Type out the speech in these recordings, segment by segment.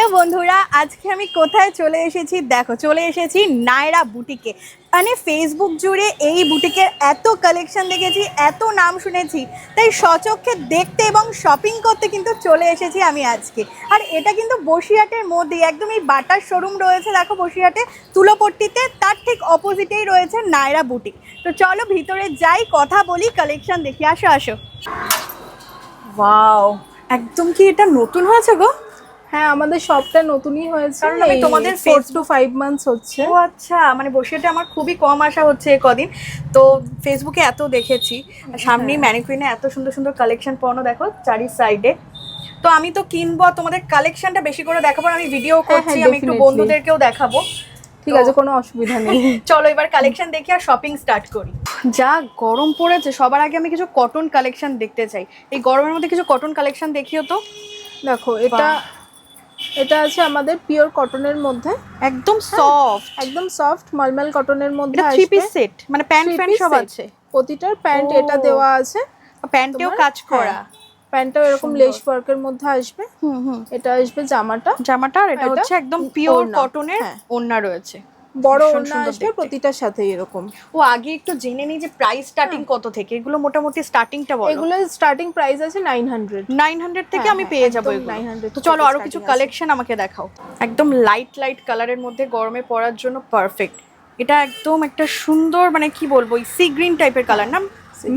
Hello বন্ধুরা, আজকে আমি কোথায় চলে এসেছি? দেখো, চলে এসেছি নায়রা বুটিকে। মানে ফেসবুক জুড়ে এই বুটিকের এত কালেকশন দেখেছি, এত নাম শুনেছি, তাই সচক্ষে দেখতে এবং শপিং করতে কিন্তু চলে এসেছি আমি আজকে। আর এটা কিন্তু বসিরহাটের মধ্যে একদম এই বাটার শোরুম রয়েছে, দেখো বসিরহাটে, তুলোপট্টিতে, তার ঠিক অপোজিটেই রয়েছে নায়রা বুটিক। তো চলো ভিতরে যাই, কথা বলি কালেকশন দেখি, আসো আসো। একদম কি এটা নতুন হয়েছে গো? হ্যাঁ আমাদের শপটা নতুনই হয়েছে। কারণ আমি তোমাদের ফোর টু ফাইভ মান্থস হচ্ছে। ও আচ্ছা মানে বসিরহাটে আমার খুবই কম আসা হচ্ছে এ কদিন। তো ফেসবুকে এত দেখেছি সামনেই হ্যাঁ। ম্যানিকুইনে এত সুন্দর সুন্দর কালেকশন পড়ানো দেখো চারি সাইডে তো আমি তো কিনবো তোমাদের কালেকশনটা বেশি করে দেখাবো আমি ভিডিও করছি হ্যাঁ, আমি একটু বন্ধুদেরকেও দেখাবো। ঠিক আছে কোনো অসুবিধা নেই। চলো এবার কালেকশন দেখি আর শপিং স্টার্ট করি। যা গরম পড়েছে সবার আগে আমি কিছু কটন কালেকশন দেখতে চাই। এই গরমের মধ্যে কিছু কটন কালেকশন দেখিও তো। দেখো এটা এটা আছে আমাদের পিওর কটনের মধ্যে। একদম সফট একদম সফট মলমল কটনের মধ্যে এটা থ্রি পিস সেট মানে প্যান্ট প্যান্ট ফ্যান্ট সব আছে। প্রতিটার প্যান্ট এটা দেওয়া আছে। প্যান্টেও কাজ করা। হ্যাঁ। প্যান্টটাও এরকম। লেস ওয়ার্কের মধ্যে আসবে। হুম হুম। এটা আসবে জামাটা। জামাটা আর এটা হচ্ছে একদম পিওর। কটনের ওন্না রয়েছে। বড় ওড়না আসবে প্রতিটার সাথে এরকম। ও আগে একটু জেনে নিই যে প্রাইস স্টার্টিং কত থেকে। এগুলো মোটামুটি স্টার্টিংটা বলো। এগুলো স্টার্টিং প্রাইস আছে নাইন হান্ড্রেড নাইন হান্ড্রেড থেকে হ্যাঁ, আমি হ্যাঁ, পেয়ে যাব এগুলো। 900 তো চলো আরও কিছু কালেকশন আমাকে দেখাও। একদম লাইট লাইট কালারের মধ্যে গরমে পরার জন্য পারফেক্ট এটা একদম একটা সুন্দর মানে কি বলব সি গ্রিন টাইপের কালার না?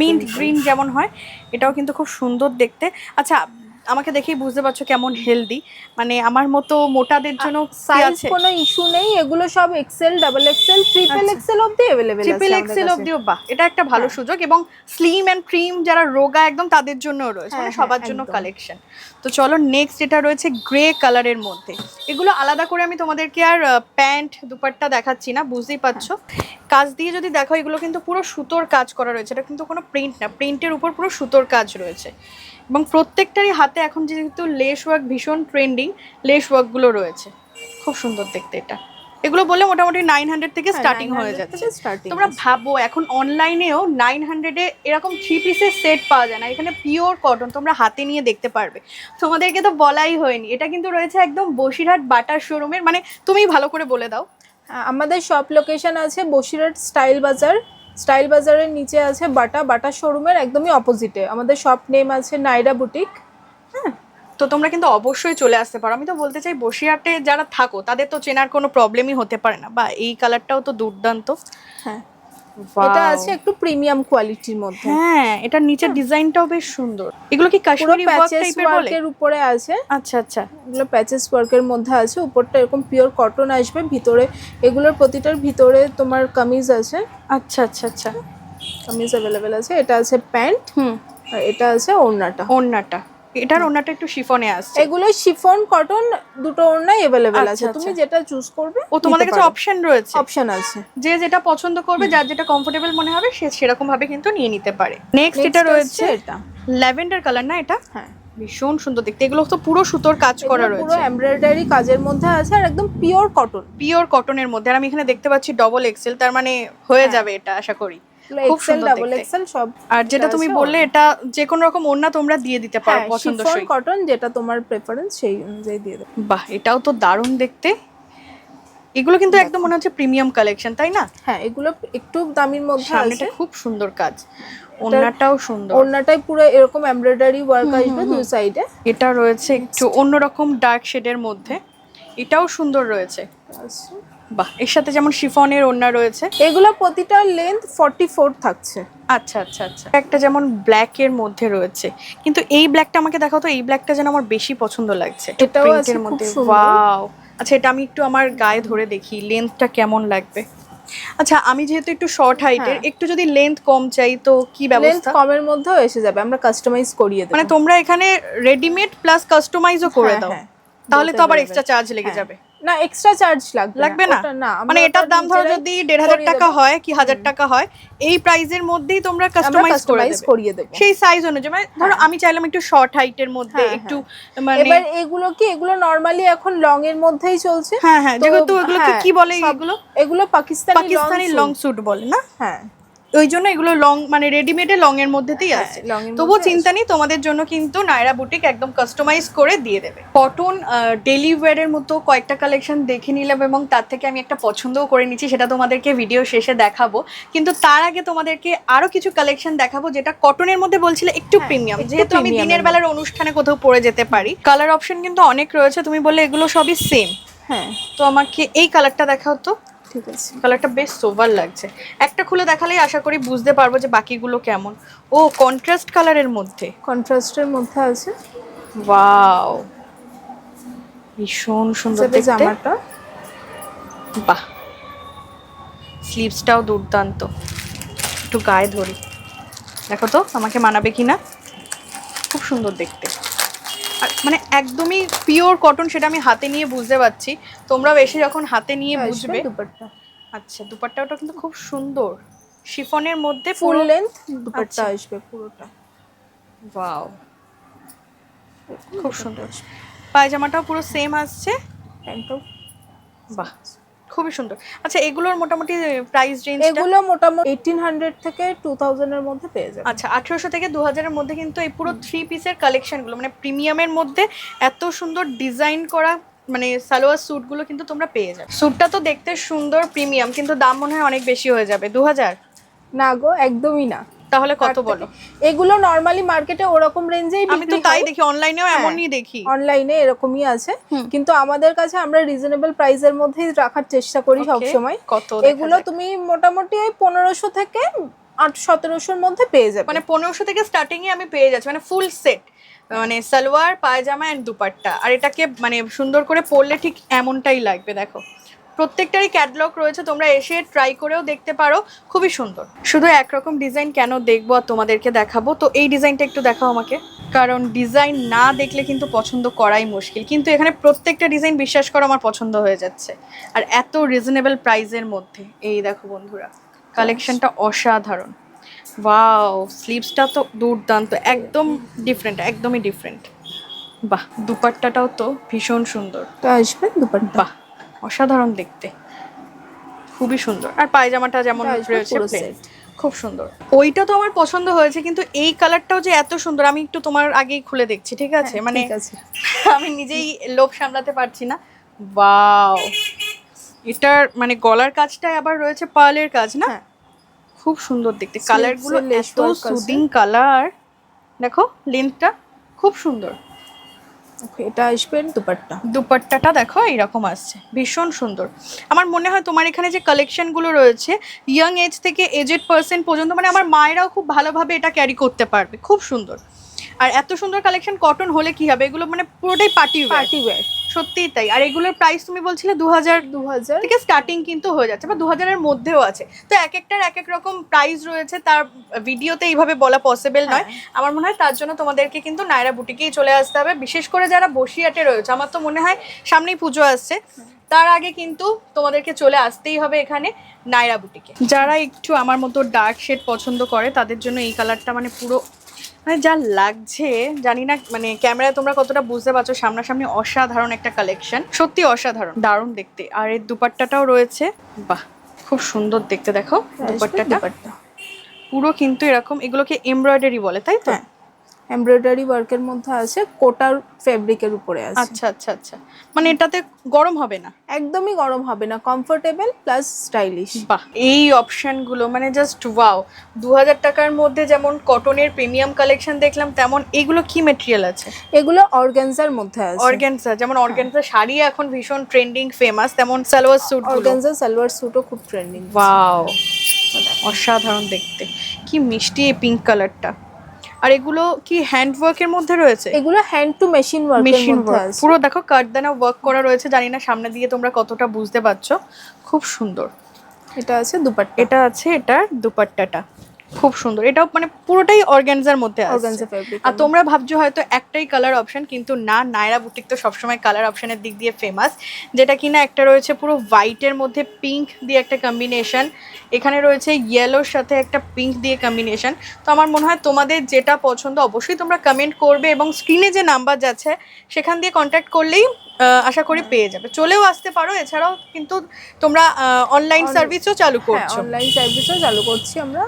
মিন্ট গ্রিন যেমন হয় এটাও কিন্তু খুব সুন্দর দেখতে। আচ্ছা আমাকে দেখেই বুঝতে পারছ কেমন হেলদি মানে আমার মতো মোটাদের জন্য সাইজ কোনো ইস্যু নেই এগুলো সব XL double XL triple. XL অবধি আছে ট্রিপল এক্সেল। অব্দিও বাহ এটা একটা ভালো হ্যাঁ। সুযোগ এবং স্লিম এন্ড ক্রিম যারা রোগা একদম তাদের জন্যও রয়েছে হ্যাঁ, মানে হ্যাঁ, সবার জন্য কালেকশন তো চলো নেক্সট এটা রয়েছে গ্রে কালারের মধ্যে। এগুলো আলাদা করে আমি তোমাদেরকে আর প্যান্ট দুপাট্টা দেখাচ্ছি না বুঝতেই পারছ? কাজ দিয়ে যদি দেখো এগুলো কিন্তু পুরো সুতোর কাজ করা রয়েছে এটা কিন্তু কোনো প্রিন্ট না প্রিন্টের উপর পুরো সুতোর কাজ রয়েছে। এবং প্রত্যেকটারই হাতে এখন যেহেতু লেস ওয়ার্ক ভীষণ ট্রেন্ডিং লেস ওয়ার্কগুলো রয়েছে। খুব সুন্দর দেখতে এটা। এগুলো বলে মোটামুটি নাইন হান্ড্রেড থেকে হ্যাঁ, স্টার্টিং হয়ে যাচ্ছে। তোমরা ভাবো এখন অনলাইনেও নাইন হান্ড্রেডে এরকম থ্রি পিসের সেট পাওয়া যায় না। এখানে পিওর কটন তোমরা হাতে নিয়ে দেখতে পারবে। তোমাদেরকে তো বলাই হয়নি। এটা কিন্তু রয়েছে একদম বসিরহাট বাটার শোরুমের মানে তুমি ভালো করে বলে দাও। আমাদের শপ লোকেশন আছে বসিরহাট স্টাইল বাজার। স্টাইল বাজারের নিচে আছে বাটা। বাটা শোরুমের একদমই অপোজিটে আমাদের শপ নেম আছে নাইরা বুটিক। হ্যাঁ? তো তোমরা কিন্তু অবশ্যই চলে আসতে পারো। আমি তো বলতে চাই বসিরহাটে যারা থাকো তাদের তো চেনার কোনো প্রবলেমই হতে পারে না। বা এই কালারটাও তো দুর্দান্ত। হ্যাঁ। এটা আছে একটু প্রিমিয়াম কোয়ালিটির মধ্যে। হ্যাঁ এটা নিচের ডিজাইনটাও বেশ সুন্দর। এগুলো কি কাশ্মীরি ওয়ার্ক টাইপের বলে? উপরে আছে। আচ্ছা আচ্ছা। এগুলো প্যাচেস ওয়ার্কের মধ্যে আছে। উপরটা এরকম পিওর কটন আসবে ভিতরে এগুলোর প্রতিটার ভিতরে তোমার কামিজ আছে। আচ্ছা আচ্ছা আচ্ছা। কামিজ অ্যাভেলেবেল আছে। এটা আছে প্যান্ট। হুম। আর এটা আছে ওড়নাটা। ওড়নাটা। এটার ওড়নাটা একটু শিফনে আসছে। এগুলো শিফন কটন দুটো ওড়নাই অ্যাভেলেবেল আছে। আচ্ছা, তুমি আচ্ছা। যেটা চুজ করবে ও তোমাদের কাছে অপশন রয়েছে? অপশন আছে। যে যেটা পছন্দ করবে যার যেটা কমফোর্টেবল মনে হবে সে সেরকম ভাবে কিন্তু নিয়ে নিতে পারে। নেক্সট এটা রয়েছে এটা। ল্যাভেন্ডার কালার না এটা? হ্যাঁ। ভীষণ সুন্দর দেখতে। এগুলো তো পুরো সুতোর কাজ করা এগুলো পুরো রয়েছে। এমব্রয়ডারি কাজের মধ্যে আছে আর একদম পিওর কটন পিওর কটনের মধ্যে। আর আমি এখানে দেখতে পাচ্ছি ডবল এক্সেল তার মানে হয়ে হ্যাঁ। যাবে এটা আশা করি। খুব সুন্দর ডাবল এক্সেল সব আর যেটা তুমি বললে এটা যে কোনো রকম ওড়না তোমরা দিয়ে দিতে পারো হ্যাঁ পছন্দ শিফন কটন যেটা তোমার প্রেফারেন্স সেই অনুযায়ী দিয়ে দেবে। বাহ এটাও তো দারুণ দেখতে। এগুলো কিন্তু একদম মনে হচ্ছে প্রিমিয়াম কালেকশন তাই না? হ্যাঁ এগুলো একটু দামির মধ্যে আছে। খুব সুন্দর কাজ। ওড়নাটাও সুন্দর। ওড়নাটাই পুরো এরকম এমব্রয়ডারি ওয়ার্ক আসবে দুই সাইডে এটা রয়েছে একটু অন্যরকম ডার্ক শেডের মধ্যে। এটাও সুন্দর রয়েছে। বাহ এর সাথে যেমন শিফনের ওড়না রয়েছে। এগুলো প্রতিটার লেন্থ ফর্টি ফোর থাকছে। আচ্ছা আচ্ছা আচ্ছা। একটা যেমন ব্ল্যাক এর মধ্যে রয়েছে। কিন্তু এই ব্ল্যাকটা আমাকে দেখাও তো এই ব্ল্যাকটা যেন আমার বেশি পছন্দ লাগছে। এটাও আছে মধ্যে। ওয়াও আচ্ছা এটা আমি একটু আমার গায়ে ধরে দেখি লেন্থটা কেমন লাগবে? আচ্ছা আমি যেহেতু একটু শর্ট হাইটের হ্যাঁ। একটু যদি লেন্থ কম চাই তো কি লেন্থ ব্যবস্থা? কমের মধ্যেও এসে যাবে আমরা কাস্টমাইজ করিয়ে দেবো। মানে তোমরা এখানে রেডিমেড প্লাস কাস্টমাইজও করে হ্যাঁ, দাও। হ্যাঁ। তাহলে তো আবার এক্সট্রা চার্জ লেগে হ্যাঁ। যাবে। না এক্সট্রা চার্জ লাগবে লাগবে না? মানে এটার দাম ধরো যদি দেড় হাজার টাকা হয় কি হাজার টাকা হয় এই প্রাইজের মধ্যেই তোমরা কাস্টমাইজ করিয়ে দেবো। সেই সাইজ অনুযায়ী মানে ধরো আমি চাইলাম একটু শর্ট হাইটের মধ্যে হ্যাঁ, একটু হ্যাঁ। মানে এবার এগুলো কি এগুলো নরমালি এখন লং এর মধ্যেই চলছে? হ্যাঁ হ্যাঁ তো, যেহেতু এগুলো হ্যাঁ, কি বলে এগুলো? এগুলো পাকিস্তানি পাকিস্তানি লং স্যুট বলে না? হ্যাঁ। ওই জন্য এগুলো লং মানে রেডিমেডে লং এর মধ্যেতেই হ্যাঁ, আছে। তবুও চিন্তা নেই তোমাদের জন্য কিন্তু নায়রা বুটিক একদম কাস্টমাইজ করে দিয়ে দেবে। কটন ডেলি ওয়্যারের মতো কয়েকটা কালেকশন দেখে নিলাম এবং তার থেকে আমি একটা পছন্দও করে নিচ্ছি সেটা তোমাদেরকে ভিডিও শেষে দেখাবো। কিন্তু তার আগে তোমাদেরকে আরও কিছু কালেকশন দেখাবো যেটা কটনের মধ্যে বলছিলে একটু প্রিমিয়াম যেহেতু আমি দিনের বেলার অনুষ্ঠানে কোথাও পরে যেতে পারি কালার অপশন কিন্তু অনেক রয়েছে তুমি বললে এগুলো সবই সেম হ্যাঁ। তো আমাকে এই কালারটা দেখাও তো। ঠিক আছে। কালারটা বেশ সোভার লাগছে। একটা খুলে দেখালেই আশা করি বুঝতে পারব যে বাকিগুলো কেমন। ও কন্ট্রাস্ট কালারের মধ্যে। কন্ট্রাস্টের মধ্যে আছে। ওয়াও ভীষণ সুন্দর দেখতে। জামাটা। বাহ! স্লিভসটাও দুর্দান্ত। একটু গায়ে ধরি। দেখো তো আমাকে মানাবে কি না খুব সুন্দর দেখতে। মানে একদমই পিওর কটন সেটা আমি হাতে নিয়ে বুঝতে পারছি। তোমরাও এসে যখন হাতে নিয়ে আসবে বুঝবে। দুপাট্টা। আচ্ছা দুপাট্টাটা কিন্তু খুব সুন্দর। শিফনের মধ্যে ফুল ফুল লেন্থ দুপাট্টা আচ্ছা। আসবে পুরোটা। ওয়াও খুব সুন্দর। পায়জামাটাও পুরো সেম আসছে। প্যান্টও বাহ। খুবই সুন্দর। আচ্ছা এগুলোর মোটামুটি প্রাইস রেঞ্জ এগুলো মোটামুটি এইটিন হান্ড্রেড থেকে টু থাউজেন্ডের মধ্যে পেয়ে যাবে আচ্ছা আঠেরোশো থেকে দু হাজারের মধ্যে কিন্তু এই পুরো থ্রি পিসের কালেকশনগুলো মানে প্রিমিয়ামের মধ্যে এত সুন্দর ডিজাইন করা মানে সালোয়ার স্যুটগুলো কিন্তু তোমরা পেয়ে যাবে। স্যুটটা তো দেখতে সুন্দর প্রিমিয়াম কিন্তু দাম মনে হয় অনেক বেশি হয়ে যাবে। দু হাজার না গো একদমই না। তাহলে কত বলো? এগুলো নরমালি মার্কেটে ওরকম রেঞ্জেই আমি তো তাই দেখি অনলাইনেও হ্যাঁ। এমনই দেখি। অনলাইনে এরকমই আছে। কিন্তু আমাদের কাছে আমরা রিজনেবল প্রাইসের মধ্যেই রাখার চেষ্টা করি সব সময় কত এগুলো তুমি মোটামুটি ওই পনেরোশো থেকে আট সতেরোশোর মধ্যে পেয়ে যাবে। মানে পনেরোশো থেকে স্টার্টিং এ আমি পেয়ে যাচ্ছি মানে ফুল সেট মানে সালোয়ার পায়জামা এন্ড দুপাট্টা। আর এটাকে মানে সুন্দর করে পরলে ঠিক এমনটাই লাগবে দেখো। প্রত্যেকটারই ক্যাটলগ রয়েছে তোমরা এসে ট্রাই করেও দেখতে পারো খুবই সুন্দর। শুধু একরকম ডিজাইন কেন দেখব আর তোমাদেরকে দেখাবো? তো এই ডিজাইনটা একটু দেখাও আমাকে। কারণ ডিজাইন না দেখলে কিন্তু পছন্দ করাই মুশকিল। কিন্তু এখানে প্রত্যেকটা ডিজাইন বিশ্বাস করো আমার পছন্দ হয়ে যাচ্ছে। আর এত রিজনেবল প্রাইসের মধ্যে। এই দেখো বন্ধুরা কালেকশনটা অসাধারণ। ওয়াও স্লিভসটা তো দুর্দান্ত একদম ডিফারেন্ট একদমই ডিফারেন্ট বাহ দুপাট্টাটাও তো ভীষণ সুন্দর। তো আসবে দুপাট্টা। বাহ অসাধারণ দেখতে। খুবই সুন্দর। আর পায়জামাটা যেমন রয়েছে। খুব সুন্দর। ওইটা তো আমার পছন্দ হয়েছে কিন্তু এই কালারটাও যে এত সুন্দর আমি একটু তোমার আগেই খুলে দেখছি ঠিক আছে? মানে হ্যাঁ, আমি নিজেই লোভ সামলাতে পারছি না। ওয়াও! এটার মানে গলার কাজটায় আবার রয়েছে পার্লের কাজ না? হ্যাঁ। খুব সুন্দর দেখতে। কালারগুলো এত সুদিং কালার দেখো লেন্থটা খুব সুন্দর। এটা আসবেন দুপাট্টা। দুপাট্টাটা দেখো এইরকম আসছে। ভীষণ সুন্দর। আমার মনে হয় তোমার এখানে যে কালেকশনগুলো রয়েছে ইয়াং এজ থেকে এজেড পার্সন পর্যন্ত মানে আমার মায়েরাও খুব ভালোভাবে এটা ক্যারি করতে পারবে। খুব সুন্দর। আর এত সুন্দর কালেকশন কটন হলে কি হবে? এগুলো মানে পুরোটাই পার্টি পার্টি ওয়্যার সত্যিই তাই। আর এগুলোর প্রাইস তুমি বলছিলে দু হাজার দু হাজার থেকে স্টার্টিং কিন্তু হয়ে যাচ্ছে বা দু হাজারের মধ্যেও আছে। তো এক একটার এক এক রকম প্রাইস রয়েছে তার ভিডিওতে এইভাবে বলা পসিবল নয়। আমার মনে হয় তার জন্য তোমাদেরকে কিন্তু নায়রা বুটিকেই চলে আসতে হবে। বিশেষ করে যারা বসিয়াটে রয়েছে আমার তো মনে হয় সামনেই পুজো আসছে। তার আগে কিন্তু তোমাদেরকে চলে আসতেই হবে এখানে নায়রা বুটিকে যারা একটু আমার মতো ডার্ক শেড পছন্দ করে তাদের জন্য এই কালারটা মানে পুরো মানে যা লাগছে জানি না মানে ক্যামেরায় তোমরা কতটা বুঝতে পারছ সামনাসামনি অসাধারণ একটা কালেকশন সত্যি অসাধারণ। দারুণ দেখতে। আর এর দুপাট্টাটাও রয়েছে। বাহ খুব সুন্দর দেখতে দেখো আসবে দুপাট্টাটা। পুরো কিন্তু এরকম এগুলোকে এমব্রয়ডারি বলে তাই তো? হ্যাঁ। এমব্রয়ডারি ওয়ার্কের মধ্যে আছে কোটার ফেব্রিকের উপরে আছে। আচ্ছা আচ্ছা আচ্ছা। মানে এটাতে গরম হবে না? একদমই গরম হবে না কমফোর্টেবল প্লাস স্টাইলিশ বাহ এই অপশনগুলো মানে জাস্ট ওয়াও দু হাজার টাকার মধ্যে যেমন কটনের প্রিমিয়াম কালেকশন দেখলাম তেমন এগুলো কি মেটেরিয়াল আছে? এগুলো অর্গানজার মধ্যে আছে। অর্গ্যানজা যেমন অর্গ্যানজা শাড়ি এখন ভীষণ ট্রেন্ডিং ফেমাস তেমন সালোয়ার স্যুট অর্গানজা সালোয়ার স্যুটও খুব ট্রেন্ডিং ওয়াও অসাধারণ দেখতে। কি মিষ্টি এই পিঙ্ক কালারটা আর এগুলো কি হ্যান্ড ওয়ার্কের মধ্যে রয়েছে? এগুলো hand to machine work machine work পুরো দেখো কাটদানা ওয়ার্ক করা রয়েছে জানি না সামনে দিয়ে তোমরা কতটা বুঝতে পারছ। খুব সুন্দর। এটা আছে দুপাট্টা। এটা আছে এটা দুপাট্টাটা। খুব সুন্দর। এটাও মানে পুরোটাই অর্গানজার মধ্যে অর্গানজা ফেব্রিক আর তোমরা ভাবছ হয়তো একটাই কালার অপশন কিন্তু না নায়রা বুটিক তো সবসময় কালার অপশনের দিক দিয়ে ফেমাস যেটা কিনা একটা রয়েছে পুরো হোয়াইটের মধ্যে পিঙ্ক দিয়ে একটা কম্বিনেশন এখানে রয়েছে ইয়েলোর সাথে একটা পিঙ্ক দিয়ে কম্বিনেশন তো আমার মনে হয় তোমাদের যেটা পছন্দ অবশ্যই তোমরা কমেন্ট করবে এবং স্ক্রিনে যে নাম্বার যাচ্ছে সেখান দিয়ে কন্ট্যাক্ট করলেই আশা করি পেয়ে যাবে। চলেও আসতে পারো এছাড়াও কিন্তু তোমরা অনলাইন সার্ভিসও চালু হ্যাঁ করছ। অনলাইন সার্ভিসও চালু করছি আমরা।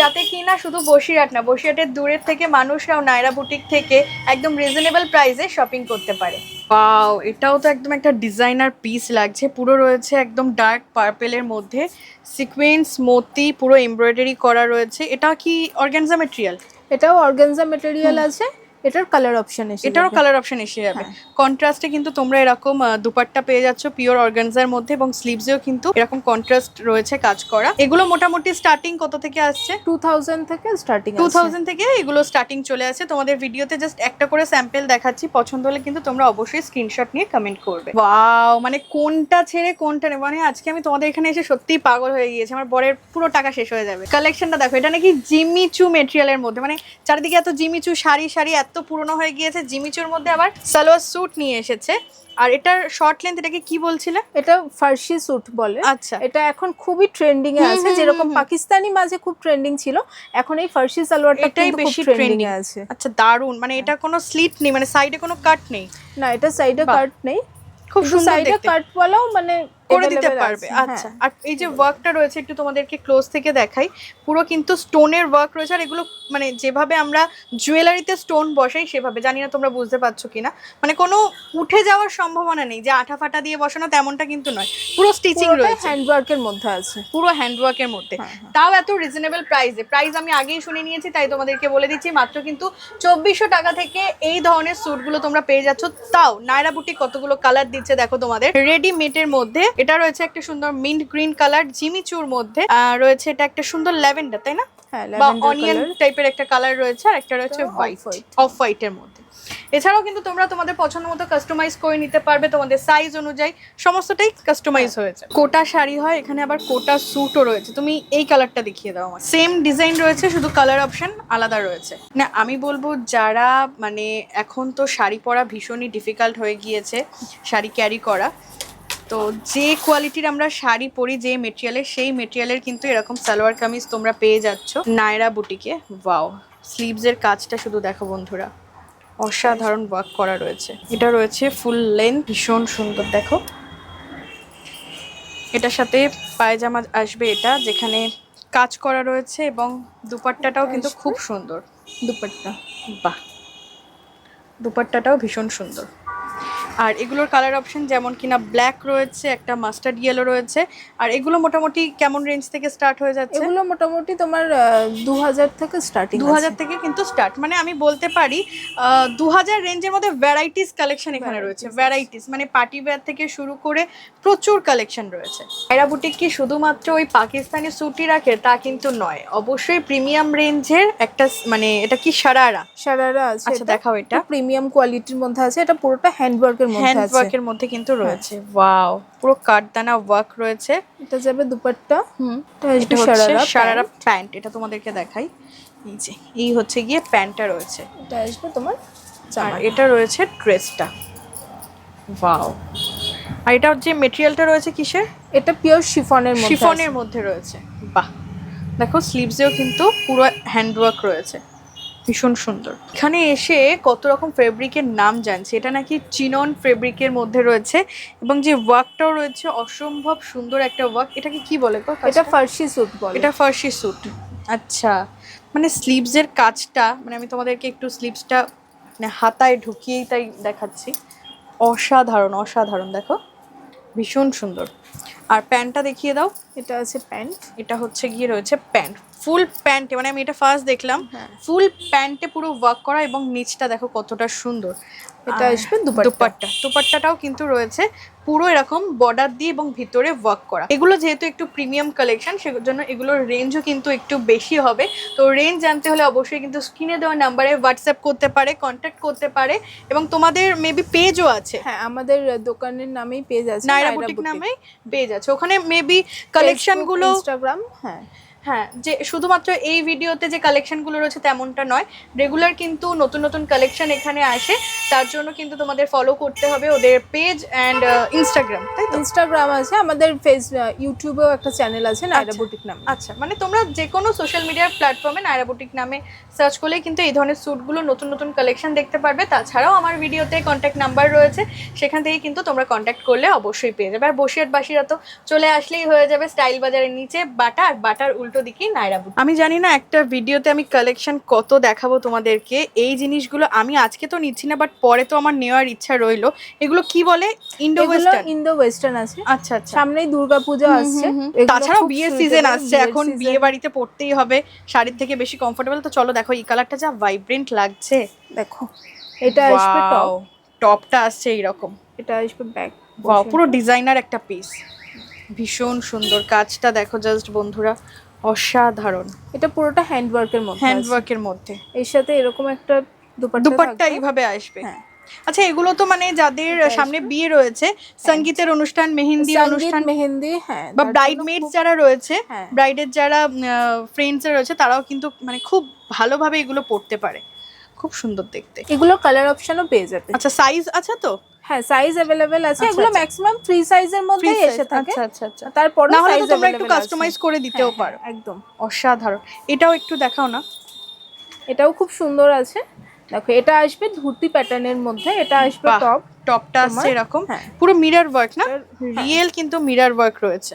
যাতে কি না শুধু বসিরহাট না বসিরহাটের দূরের থেকে মানুষরাও নায়রা বুটিক থেকে একদম রিজনেবল প্রাইসে শপিং করতে পারে। পাও এটাও তো একদম একটা ডিজাইনার পিস লাগছে। পুরো রয়েছে একদম ডার্ক পার্পেলের মধ্যে। সিকোয়েন্স মোতি পুরো এমব্রয়ডারি করা রয়েছে। এটা কি অর্গানজা মেটেরিয়াল এটাও অর্গানজা মেটেরিয়াল আছে। এটার কালার অপশন এসে এটারও কালার অপশন এসে যাবে। হ্যাঁ। কন্ট্রাস্টে কিন্তু তোমরা এরকম দুপাট্টা পেয়ে যাচ্ছ পিওর অর্গানজার মধ্যে এবং স্লিভসেও কিন্তু এরকম কন্ট্রাস্ট রয়েছে কাজ করা। এগুলো মোটামুটি স্টার্টিং কত থেকে আসছে? 2000 থেকে স্টার্টিং টু থাউজেন্ড থেকে এগুলো স্টার্টিং চলে আসে তোমাদের ভিডিওতে জাস্ট একটা করে স্যাম্পল দেখাচ্ছি। পছন্দ হলে কিন্তু তোমরা অবশ্যই স্ক্রিনশট নিয়ে কমেন্ট করবে। ওয়াও মানে কোনটা ছেড়ে কোনটা নেব? মানে আজকে আমি তোমাদের এখানে এসে সত্যিই পাগল হয়ে গিয়েছি। আমার বরের পুরো টাকা শেষ হয়ে যাবে। কালেকশনটা দেখো এটা নাকি জিমিচু মেটেরিয়ালের মধ্যে। মানে চারিদিকে এত জিমিচু শাড়ি শাড়ি এত পুরনো হয়ে গিয়েছে জিমিচুর মধ্যে আবার সালোয়ার স্যুট নিয়ে এসেছে। আর এটার শর্ট লেন্থ এটাকে কি বলছিলে? এটা ফার্সি স্যুট বলে। আচ্ছা। এটা এখন খুবই ট্রেন্ডিং এ আছে যেরকম। পাকিস্তানি মাঝে খুব ট্রেন্ডিং ছিল এখন এই ফার্সি সালোয়ারটা এটাই বেশি ট্রেন্ডিং এ আছে। আচ্ছা দারুণ মানে এটা কোনো স্লিট নেই মানে সাইডে কোনো কাট নেই। না এটা সাইডে। কাট নেই। খুব সুন্দর সাইডে কাট ওয়ালাও মানে করে দিতে পারবে। আচ্ছা হ্যাঁ। আর এই যে ওয়ার্কটা রয়েছে একটু তোমাদেরকে ক্লোজ থেকে দেখাই। পুরো কিন্তু স্টোনের ওয়ার্ক রয়েছে আর এগুলো মানে যেভাবে আমরা জুয়েলারিতে স্টোন বসাই সেভাবে। জানি না তোমরা বুঝতে পারছ কিনা। মানে কোনো উঠে যাওয়ার সম্ভাবনা নেই যে আঠা ফাটা দিয়ে বসানো তেমনটা কিন্তু নয়। পুরো স্টিচিং রয়েছে। হ্যান্ড ওয়ার্কের মধ্যে আছে। পুরো হ্যান্ডওয়ার্কের মধ্যে। হ্যাঁ, হ্যাঁ। তাও এত রিজনেবল প্রাইসে প্রাইস আমি আগেই শুনে নিয়েছি তাই তোমাদেরকে বলে দিচ্ছি। মাত্র কিন্তু চব্বিশশো টাকা থেকে এই ধরনের স্যুটগুলো তোমরা পেয়ে যাচ্ছ। তাও নায়রা বুটি কতগুলো কালার দিচ্ছে দেখো তোমাদের। রেডিমেডের মধ্যে এটা রয়েছে একটা সুন্দর মিন্ট গ্রিন কালার জিমিচুর মধ্যে। আর রয়েছে এটা একটা সুন্দর ল্যাভেন্ডার তাই না? হ্যাঁ বা অনিয়ন টাইপের একটা কালার রয়েছে আর একটা রয়েছে হোয়াইট। অফ হোয়াইটের মধ্যে। এছাড়াও কিন্তু তোমরা তোমাদের পছন্দ মতো কাস্টমাইজ করে নিতে পারবে তোমাদের সাইজ অনুযায়ী। সমস্তটাই কাস্টমাইজ হ্যাঁ। হয়েছে। কোটা শাড়ি হয় এখানে আবার কোটা স্যুটও রয়েছে। তুমি এই কালারটা দেখিয়ে দাও আমার সেম ডিজাইন রয়েছে শুধু কালার অপশন আলাদা রয়েছে। না আমি বলব যারা মানে এখন তো শাড়ি পরা ভীষণই ডিফিকাল্ট হয়ে গিয়েছে শাড়ি ক্যারি করা তো যে কোয়ালিটির আমরা শাড়ি পরি যে মেটেরিয়ালের সেই মেটেরিয়ালের কিন্তু এরকম সালোয়ার কামিজ তোমরা পেয়ে যাচ্ছ নায়রা বুটিকে। ওয়াও স্লিভসের কাজটা শুধু দেখো বন্ধুরা। অসাধারণ ওয়ার্ক করা রয়েছে। এটা রয়েছে ফুল লেন্থ ভীষণ সুন্দর দেখো। এটার সাথে পায়জামা আসবে এটা যেখানে কাজ করা রয়েছে এবং দুপাট্টাটাও কিন্তু খুব সুন্দর। দুপাট্টা। বাহ! দুপাট্টাটাও ভীষণ সুন্দর। আর এগুলোর কালার অপশন যেমন কিনা ব্ল্যাক রয়েছে একটা মাস্টার্ড ইয়েলো রয়েছে আর এগুলো মোটামুটি কেমন রেঞ্জ থেকে স্টার্ট হয়ে যাচ্ছে? এগুলো মোটামুটি তোমার দু হাজার থেকে স্টার্টিং দু হাজার থেকে কিন্তু স্টার্ট মানে আমি বলতে পারি দু হাজার রেঞ্জের মধ্যে ভ্যারাইটিস কালেকশন এখানে রয়েছে। ভ্যারাইটিস মানে পার্টি ওয়্যার থেকে শুরু করে প্রচুর কালেকশন রয়েছে। আয়রা বুটিক কি শুধুমাত্র ওই পাকিস্তানি সুটি রাখে? তা কিন্তু নয়। অবশ্যই প্রিমিয়াম রেঞ্জের একটা মানে এটা কি সারারা? সারারা আছে আচ্ছা দেখাও এটা। প্রিমিয়াম কোয়ালিটির মধ্যে আছে। এটা পুরোটা হ্যান্ড ওয়ার্কের মধ্যে হ্যান্ড ওয়ার্কের মধ্যে কিন্তু রয়েছে। ওয়াও পুরো কাঠদানা ওয়ার্ক রয়েছে। এটা যাবে দুপাট্টা। হুম। এটা হচ্ছে সারারা প্যান্ট এটা তোমাদেরকে দেখাই। এই যে এই হচ্ছে গিয়ে প্যান্টটা রয়েছে। এটা আসবে তোমার আর এটা রয়েছে ড্রেসটা ওয়াও আর এটা যে মেটেরিয়ালটা রয়েছে কিসের? এটা পিওর শিফনের মধ্যে শিফনের মধ্যে রয়েছে। বাহ! দেখো স্লিভসেও কিন্তু পুরো হ্যান্ডওয়ার্ক রয়েছে। ভীষণ সুন্দর। এখানে এসে কত রকম ফেব্রিকের নাম জানছি। এটা নাকি চিনন ফেব্রিকের মধ্যে রয়েছে এবং যে ওয়ার্কটাও রয়েছে অসম্ভব সুন্দর একটা ওয়ার্ক। এটাকে কি বলে এটা ফার্সি স্যুট বলে। এটা ফার্সি স্যুট। আচ্ছা মানে স্লিভসের কাজটা মানে আমি তোমাদেরকে একটু স্লিভসটা মানে হাতায় ঢুকিয়েই তাই দেখাচ্ছি। অসাধারণ অসাধারণ দেখো। ভীষণ সুন্দর। আর প্যান্টটা দেখিয়ে দাও। এটা আছে প্যান্ট। এটা হচ্ছে গিয়ে রয়েছে প্যান্ট। ফুল প্যান্টে মানে আমি এটা ফার্স্ট দেখলাম। হ্যাঁ। ফুল প্যান্টে পুরো ওয়ার্ক করা এবং নিচটা দেখো কতটা সুন্দর। এটা আসবে দুপাট্টা। দুপাট্টা। দুপাট্টাটাও কিন্তু রয়েছে। পুরো এরকম বর্ডার দিয়ে এবং ভিতরে ওয়ার্ক করা। এগুলো যেহেতু একটু প্রিমিয়াম কালেকশন সেজন্য এগুলোর রেঞ্জও কিন্তু একটু বেশি হবে। তো রেঞ্জ জানতে হলে অবশ্যই কিন্তু স্ক্রিনে দেওয়া নাম্বারে হোয়াটসঅ্যাপ করতে পারে কন্ট্যাক্ট করতে পারে এবং তোমাদের মেবি পেজও আছে। হ্যাঁ আমাদের দোকানের নামেই পেজ আছে নাইরা বুটিক নামেই পেজ আছে ওখানে মেবি কালেকশনগুলো ইনস্টাগ্রাম হ্যাঁ। হ্যাঁ যে শুধুমাত্র এই ভিডিওতে যে কালেকশনগুলো রয়েছে তেমনটা নয় রেগুলার কিন্তু নতুন নতুন কালেকশন এখানে আসে তার জন্য কিন্তু তোমাদের ফলো করতে হবে ওদের পেজ অ্যান্ড ইনস্টাগ্রাম তাই ইনস্টাগ্রাম আছে আমাদের ফেস ইউটিউবেও একটা চ্যানেল আছে নাইরা আচ্ছা। বুটিক নামে। আচ্ছা মানে তোমরা যে কোনো সোশ্যাল মিডিয়ার প্ল্যাটফর্মে নায়রা বুটিক নামে সার্চ করলেই কিন্তু এই ধরনের স্যুটগুলো নতুন নতুন কালেকশন দেখতে পারবে। তাছাড়াও আমার ভিডিওতে কন্ট্যাক্ট নাম্বার রয়েছে সেখান থেকে কিন্তু তোমরা কন্ট্যাক্ট করলে অবশ্যই পেয়ে যাবে। আর বসিরহাটবাসীরা তো চলে আসলেই হয়ে যাবে স্টাইল বাজারের নিচে বাটা আর বাটার উল্টো দিকেই নায়রা বুটিক আমি জানি না একটা ভিডিওতে আমি কালেকশন কত দেখাবো তোমাদেরকে। এই জিনিসগুলো আমি আজকে তো নিচ্ছি না বাট পরে তো আমার নেওয়ার ইচ্ছা রইল। এগুলো কি বলে? ইন্ডো ওয়েস্টার্ন ইন্দো ওয়েস্টার্ন আছে। আচ্ছা আচ্ছা। সামনেই দুর্গাপূজা আসছে। তাছাড়াও বিয়ের সিজন আসছে এখন বিয়ে বাড়িতে পড়তেই হবে। শাড়ির থেকে বেশি কমফোর্টেবল তো চলো দেখো এই কালারটা যা ভাইব্রেন্ট লাগছে। দেখো এটা আসবে টপ টপটা আসছে এইরকম। এটা আসবে ব্যাক পুরো ডিজাইনার একটা পিস ভীষণ সুন্দর। কাজটা দেখো জাস্ট বন্ধুরা। অসাধারণ। এটা পুরোটা হ্যান্ড ওয়ার্কের মধ্যে হ্যান্ডওয়ার্কের মধ্যে। এর সাথে এরকম একটা দুপাট্টা দুপাট্টা। এইভাবে আসবে। হ্যাঁ। আচ্ছা এগুলো তো মানে যাদের সামনে বিয়ে রয়েছে সঙ্গীতের অনুষ্ঠান মেহেন্দি অনুষ্ঠান মেহেন্দি হ্যাঁ বা ব্রাইড মেডস যারা রয়েছে হ্যাঁ। ব্রাইডের যারা ফ্রেন্ডস রয়েছে তারাও কিন্তু মানে খুব ভালোভাবে এগুলো পড়তে পারে। খুব সুন্দর দেখতে। এগুলো কালার অপশনও পেয়ে যাবে। আচ্ছা সাইজ আছে তো? হ্যাঁ সাইজ অ্যাভেলেবেল আছে। আচ্ছা, এগুলো। ম্যাক্সিমাম ফ্রি সাইজের মধ্যেই এসে থাকে। আচ্ছা আচ্ছা আচ্ছা। তারপর না হলে তোমরা একটু কাস্টমাইজ করে দিতেও পারো। একদম। অসাধারণ। এটাও একটু দেখাও না। এটাও খুব সুন্দর আছে। দেখো এটা আসবে ধুতি প্যাটার্নের মধ্যে এটা আসবে টপ টপটা আসছে এরকম। হ্যাঁ। পুরো মিরর ওয়ার্ক না? হ্যাঁ। রিয়েল কিন্তু মিরর ওয়ার্ক রয়েছে।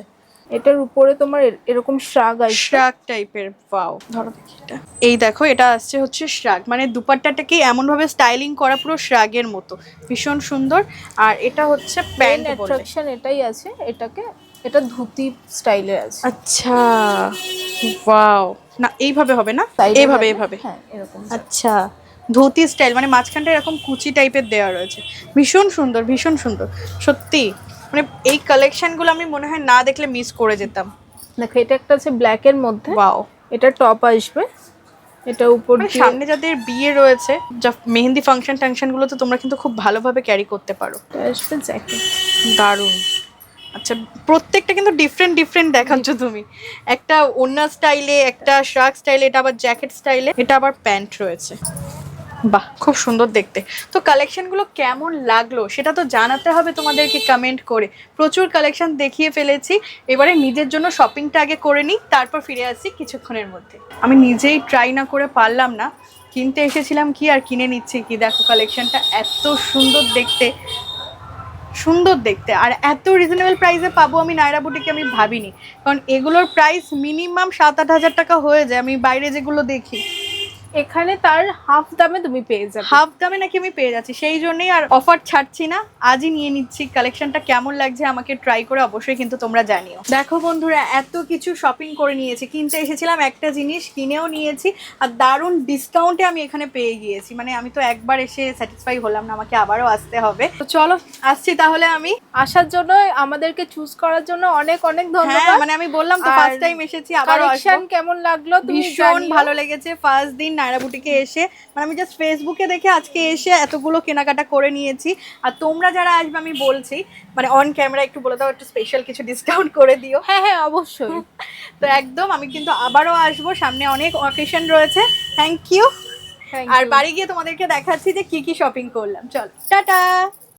এটার উপরে তোমার এর- এরকম শ্রাগ আসবে শ্রাগ টাইপের ওয়াও। ধরো দেখি এটা। এই দেখো এটা আসছে হচ্ছে শ্রাগ মানে দুপাট্টাটাকে এমন ভাবে স্টাইলিং করা পুরো শ্রাগের মতো। ভীষণ সুন্দর। আর এটা হচ্ছে প্যান্ট অ্যাট্রাকশন এটাই আছে। এটাকে এটা ধুতি স্টাইলের আছে। আচ্ছা। ওয়াও। না এইভাবে হবে না? এইভাবে এইভাবে। হ্যাঁ এরকম আচ্ছা। ধুতি স্টাইল মানে মাঝখানটা এরকম কুচি টাইপের দেওয়া রয়েছে। ভীষণ সুন্দর ভীষণ সুন্দর। সত্যি। মানে এই কালেকশনগুলো আমি মনে হয় না দেখলে মিস করে যেতাম। দেখো এটা একটা আছে ব্ল্যাক এর মধ্যে। ওয়াও এটা টপ আসবে। এটা উপর মানে সামনে যাদের বিয়ে রয়েছে যা মেহেন্দি ফাংশন টাংশনগুলো তো তোমরা কিন্তু খুব ভালোভাবে ক্যারি করতে পারো। আসবে জ্যাকেট দারুণ। আচ্ছা প্রত্যেকটা কিন্তু ডিফারেন্ট ডিফারেন্ট দেখাচ্ছ তুমি। একটা ওন্না স্টাইলে একটা শার্ক স্টাইলে এটা আবার জ্যাকেট স্টাইলে এটা আবার প্যান্ট রয়েছে। বাহ, খুব সুন্দর দেখতে। তো কালেকশনগুলো কেমন লাগল সেটা তো জানাতে হবে তোমাদেরকে কমেন্ট করে। প্রচুর কালেকশন দেখিয়ে ফেলেছি। এবারে নিজের জন্য শপিংটা আগে করে নিই, তারপর ফিরে আসছি কিছুক্ষণের মধ্যে। আমি নিজেই ট্রাই না করে পারলাম না। কিনতে এসেছিলাম কি আর কিনে নিচ্ছি কি? দেখো কালেকশনটা এত সুন্দর দেখতে। সুন্দর দেখতে। আর এত রিজনেবল প্রাইসে পাবো আমি নায়রা বুটিকে আমি ভাবিনি। কারণ এগুলোর প্রাইস মিনিমাম সাত আট হাজার টাকা হয়ে যায়। আমি বাইরে যেগুলো দেখি এখানে তার হাফ দামে তুমি পেয়ে যাবে। হাফ দামে নাকি আমি পেয়ে যাচ্ছি সেই জন্যই আর অফার ছাড়ছি না। আজই নিয়ে নিচ্ছি কালেকশনটা কেমন লাগছে আমাকে ট্রাই করে অবশ্যই কিন্তু তোমরা জানিও। দেখো বন্ধুরা এত কিছু শপিং করে নিয়েছি কিনতে এসেছিলাম একটা জিনিস কিনেও নিয়েছি আর দারুণ ডিসকাউন্টে আমি এখানে পেয়ে গিয়েছি। মানে আমি তো একবার এসে স্যাটিসফাই হলাম না আমাকে আবারও আসতে হবে। তো চলো আসছি তাহলে আমি। আসার জন্য আমাদেরকে চুজ করার জন্য অনেক অনেক হ্যাঁ ধন্যবাদ মানে আমি বললাম তো ফার্স্ট টাইম এসেছি আসব। কেমন লাগল ভীষণ ভালো লেগেছে। ফার্স্ট দিন নায়রা বুটিকে এসে মানে আমি জাস্ট ফেসবুকে দেখে আজকে এসে এতগুলো কেনাকাটা করে নিয়েছি। আর তোমরা যারা আসবে আমি বলছি মানে অন ক্যামেরা একটু বলে দাও একটু স্পেশাল কিছু ডিসকাউন্ট করে দিও। হ্যাঁ হ্যাঁ অবশ্যই। তো একদম আমি কিন্তু আবারও আসব সামনে অনেক অকেশন রয়েছে। থ্যাংক ইউ আর বাড়ি গিয়ে তোমাদেরকে দেখাচ্ছি যে কি কি শপিং করলাম। চলো টাটা!